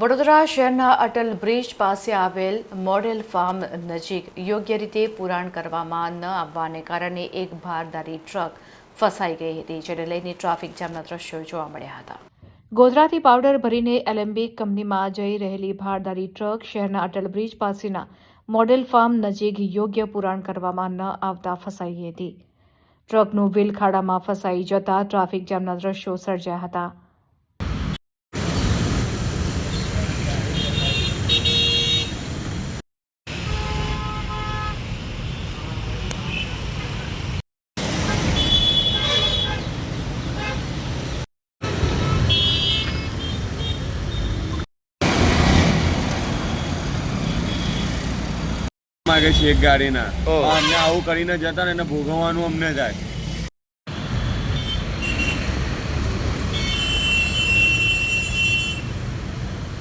વડોદરા શહેરના અટલ બ્રિજ પાસે આવેલ મોડેલ ફાર્મ નજીક યોગ્ય રીતે પુરાણ કરવામાં ન આવવાને કારણે એક ભારદારી ટ્રક ફસાઈ ગઈ હતી, જેને લઈને ટ્રાફિક જામના દ્રશ્યો જોવા મળ્યા હતા. ગોધરાથી પાવડર ભરીને એલેમ્બિક કંપનીમાં જઈ રહેલી ભારદારી ટ્રક શહેરના અટલ બ્રિજ પાસેના મોડેલ ફાર્મ નજીક યોગ્ય પુરાણ કરવામાં ન આવતા ફસાઈ હતી. ટ્રકનું વ્હીલ ખાડામાં ફસાઈ જતા ટ્રાફિક જામના દ્રશ્યો સર્જાયા હતા. માગે છે એક ગાડીના. અમને આવું કરીને જતા ને એને ભોગવવાનું અમને થાય